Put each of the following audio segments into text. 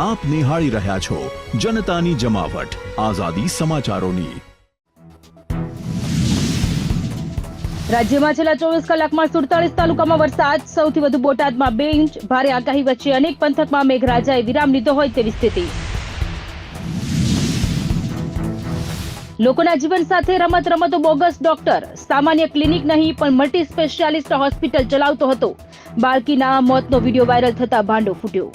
આપ નિહાળી રહ્યા છો જનતાની જમાવટ. આઝાદી સમાચારોની. રાજ્યમાં છેલ્લા ચોવીસ કલાકમાં સુડતાલીસ તાલુકામાં વરસાદ, સૌથી વધુ બોટાદમાં બે ઇંચ ભારે આગાહી વચ્ચે અનેક પંથકમાં મેઘરાજાએ વિરામ લીધો હોય તેવી સ્થિતિ. લોકોના જીવન સાથે રમત રમતો બોગસ ડોક્ટર. સામાન્ય ક્લિનિક નહીં, પણ મલ્ટી સ્પેશિયાલિસ્ટ હોસ્પિટલ ચલાવતો હતો. બાળકીના મોતનો વીડિયો વાયરલ થતા ભાંડો ફૂટ્યો.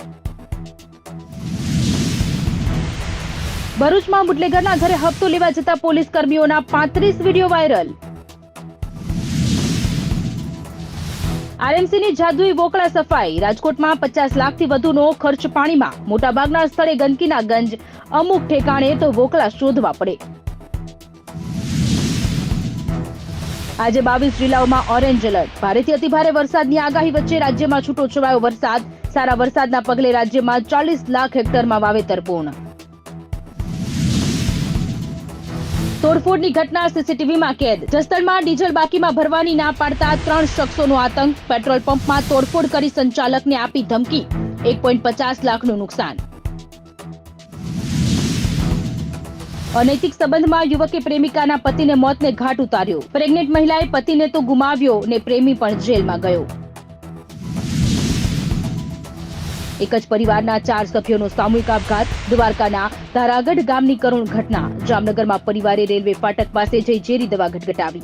ભરૂચમાં બુટલેગરના ઘરે હપ્તો લેવા જતા પોલીસ કર્મીઓના પાંત્રીસ વીડિયો વાયરલ. આરએમસીની જાદુઈ વોકળા સફાઈ. રાજકોટમાં પચાસ લાખથી વધુનો ખર્ચ પાણીમાં. મોટાભાગના સ્થળે ગંદકીના ગંજ. અમુક ઠેકાણે તો વોકળા શોધવા પડે. આજે બાવીસ જિલ્લાઓમાં ઓરેન્જ એલર્ટ. ભારેથી અતિભારે વરસાદની આગાહી વચ્ચે રાજ્યમાં છૂટો છવાયો વરસાદ. સારા વરસાદના પગલે રાજ્યમાં ચાલીસ લાખ હેક્ટરમાં વાવેતર પૂર્ણ. તોડફોડની ઘટના, સીસીટીવીમાં કેદ. જસદણમાં ડીઝલ બાકીમાં ભરવાની ના પાડતા ત્રણ શખ્સોનો આતંક. પેટ્રોલ પંપમાં તોડફોડ કરી સંચાલકને આપી ધમકી. એક પોઈન્ટ પચાસ લાખનું નુકસાન. અનૈતિક સંબંધમાં યુવકે પ્રેમિકાના પતિને મોતને ઘાટ ઉતાર્યો. પ્રેગ્નેન્ટ મહિલાએ પતિને તો ગુમાવ્યો ને પ્રેમી પણ જેલમાં ગયો. એક જ પરિવારના ચાર સભ્યોનો સામૂહિક આપઘાત. દ્વારકાના ધારાગઢ ગામની કરુણ ઘટના. જામનગરમાં પરિવારે રેલવે ફાટક પાસે જઈ ઝેરી દવા ગટગટાવી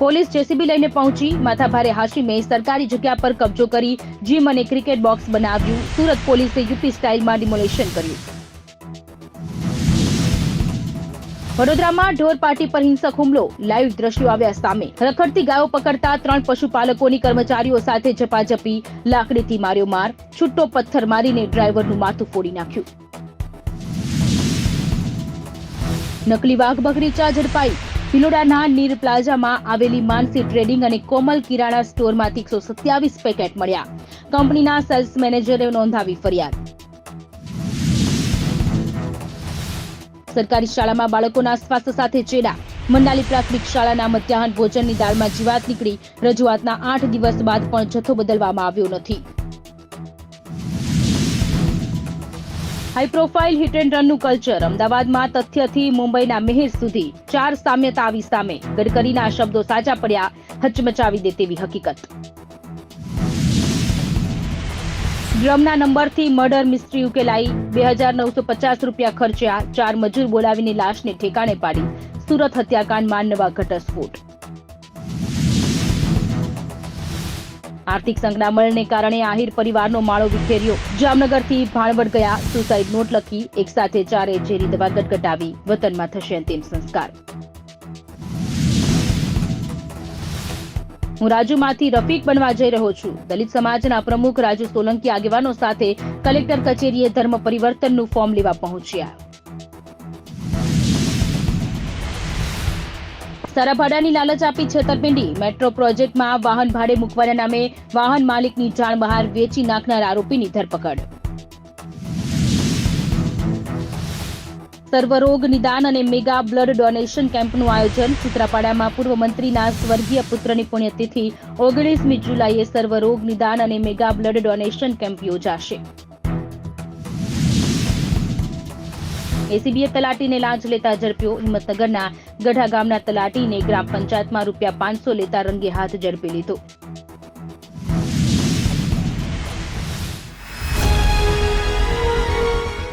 પોલીસ જેસીબી લઈને પહોંચી. માથાભારે હાશીમે સરકારી જગ્યા પર કબજો કરી જીમ અને ક્રિકેટ બોક્સ બનાવ્યું. સુરત પોલીસે યુપી સ્ટાઇલમાં ડિમોલેશન કર્યું. વડોદરામાં ઢોર પાર્ટી પર હિંસક હુમલો. લાઈવ દ્રશ્યો આવ્યા સામે. રખડતી ગાયો પકડતા ત્રણ પશુપાલકોની કર્મચારીઓ સાથે ઝપાઝપી, લાકડીથી માર્યો માર, છૂટો પથ્થર મારીને ડ્રાઈવરનું માથું ફોડી નાખ્યું. નકલી વાઘ બકરીચા ઝડપાઈ. ભિલોડાના નીર પ્લાઝામાં આવેલી માનસી ટ્રેડિંગ અને કોમલ કિરાણા સ્ટોરમાંથી એકસો સત્યાવીસ પેકેટ મળ્યા. કંપનીના સેલ્સ મેનેજરે નોંધાવી ફરિયાદ. સરકારી શાળામાં બાળકોના સ્વાસ્થ્ય સાથે ચેડા. મંડાલી પ્રાથમિક શાળાના મધ્યાહન ભોજનની દાળમાં જીવાત નીકળી. રજૂઆતના આઠ દિવસ બાદ પણ જથ્થો બદલવામાં આવ્યો નથી. હાઈ પ્રોફાઇલ હિટ એન્ડ રનનું કલ્ચર અમદાવાદમાં તથ્યથી મુંબઈના મેહેર સુધી ચાર સામ્યતા આવી સામે. ગડકરીના શબ્દો સાચા પડ્યા, હચમચાવી દે તેવી હકીકત. ડ્રમના નંબરથી મર્ડર મિસ્ટ્રી ઉકેલાઈ. બે હજાર નવસો પચાસ રૂપિયા ખર્ચ્યા ચાર મજૂર બોલાવીને લાશને ઠેકાણે પાડી. સુરત હત્યાકાંડમાં નવા ઘટસ્ફોટ. આર્થિક સંકડામણને કારણે આહિર પરિવારનો માળો વિખેર્યો. જામનગરથી ભાણવડ ગયા. સુસાઇડ નોટ લખી એક સાથે ચારે ઝેરી દવા ગટગટાવી. વતનમાં થશે અંતિમ સંસ્કાર. હું રાજુમાંથી રફીક બનવા જઈ રહ્યો છું. દલિત સમાજના પ્રમુખ રાજુ સોલંકી આગેવાનો સાથે કલેક્ટર કચેરીએ ધર્મ પરિવર્તનનું ફોર્મ લેવા પહોંચ્યા. સારા ભાડાની લાલચ આપી છેતરપિંડી. મેટ્રો પ્રોજેક્ટમાં વાહન ભાડે મૂકવાના નામે વાહન માલિકની જાણ બહાર વેચી નાખનાર આરોપીની ધરપકડ. સર્વરોગ નિદાન અને મેગા બ્લડ ડોનેશન કેમ્પનું આયોજન સૂત્રાપાડામાં પૂર્વ મંત્રીના સ્વર્ગીય પુત્રની પુણ્યતિથિ ઓગણીસમી જુલાઈએ સર્વરોગ નિદાન અને મેગા બ્લડ ડોનેશન કેમ્પ યોજાશે. એસીબીએ તલાટીને લાંચ લેતા ઝડપ્યો હિંમતનગરના ગઢા ગામના તલાટીને ગ્રામ પંચાયતમાં રૂપિયા પાંચસો લેતા રંગે હાથ ઝડપી લીધો.